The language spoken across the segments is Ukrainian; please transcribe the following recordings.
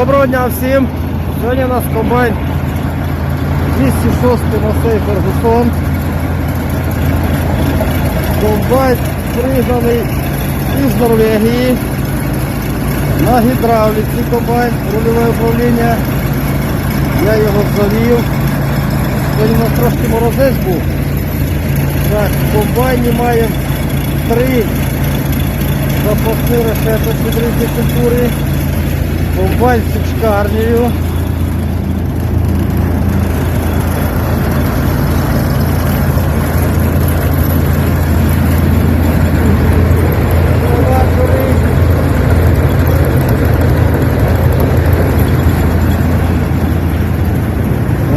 Доброго дня всім! Сьогодні у нас комбайн 206 Масей Фергусон. Комбайн пригнаний із Норвегії. На гідравліці комбайн, рульове управління. Я його завів. Сьогодні у нас трошки морозець був. Так, в комбайні маємо три запасні решеток під різні культури. Комбайн з січкарнею.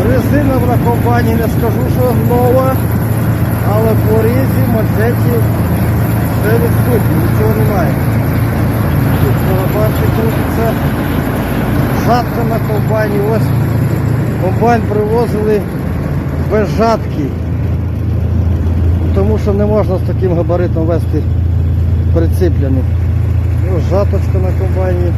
Резина на комбайні не скажу, що нова, але по різі, манжеті все відсутні, нічого немає. Тут бачите, крутиться. Жатка на комбайні. Ось комбайн привозили без жатки. Тому що не можна з таким габаритом вести прицеплений. Ось жаточка на комбайні.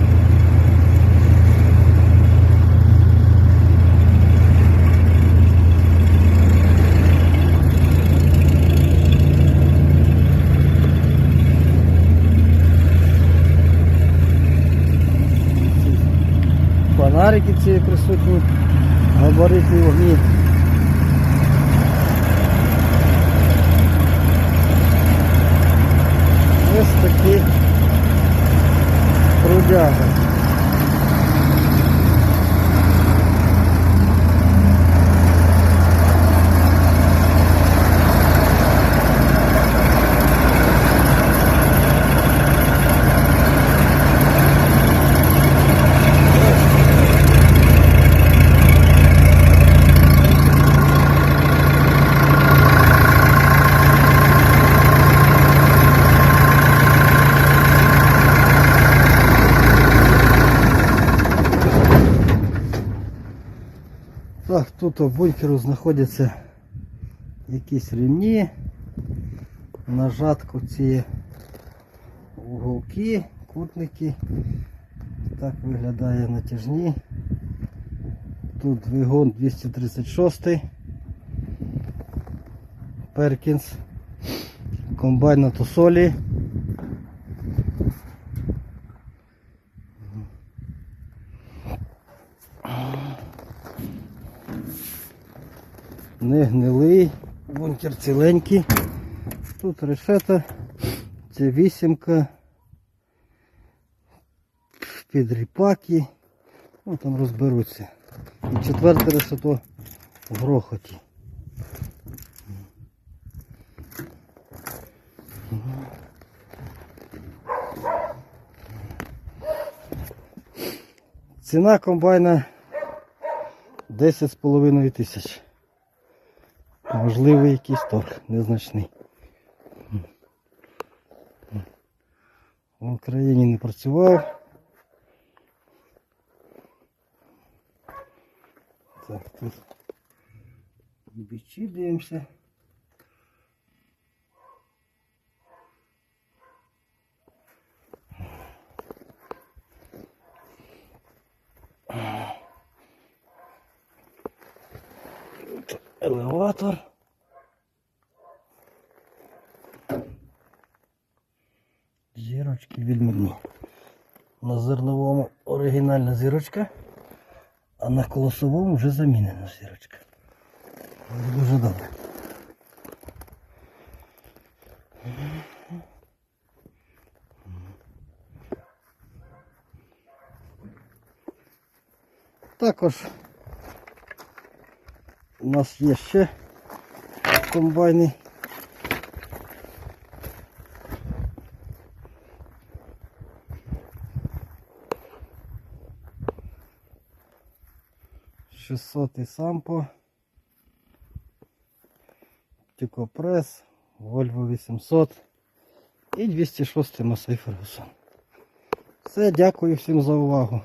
Фонарики присутні, габаритні вогні. Ось такі трудяги. Так, тут у бункеру знаходяться якісь ремні, нажатку ці уголки, кутники. Так виглядає натяжні. Тут двигун 236 Перкінс, комбайн на тусолі. Не гнилий, бункер ціленький. Тут решета, це вісімка, підріпаки, ну там розберуться. І четверте решето в грохоті. Ціна комбайна 10,5 тисяч. Можливий якийсь торг незначний. В Україні не працював. Так, тут бічі дивимося. Елеватор. Зірочки відмінні. На зерновому оригінальна зірочка, а на колосовому вже замінена зірочка. Дуже добре. Також у нас є ще комбайни. Шестсотий сампо, Тюкопрес, Volvo 800 і 206 Масей Фергусон. Все, дякую всім за увагу.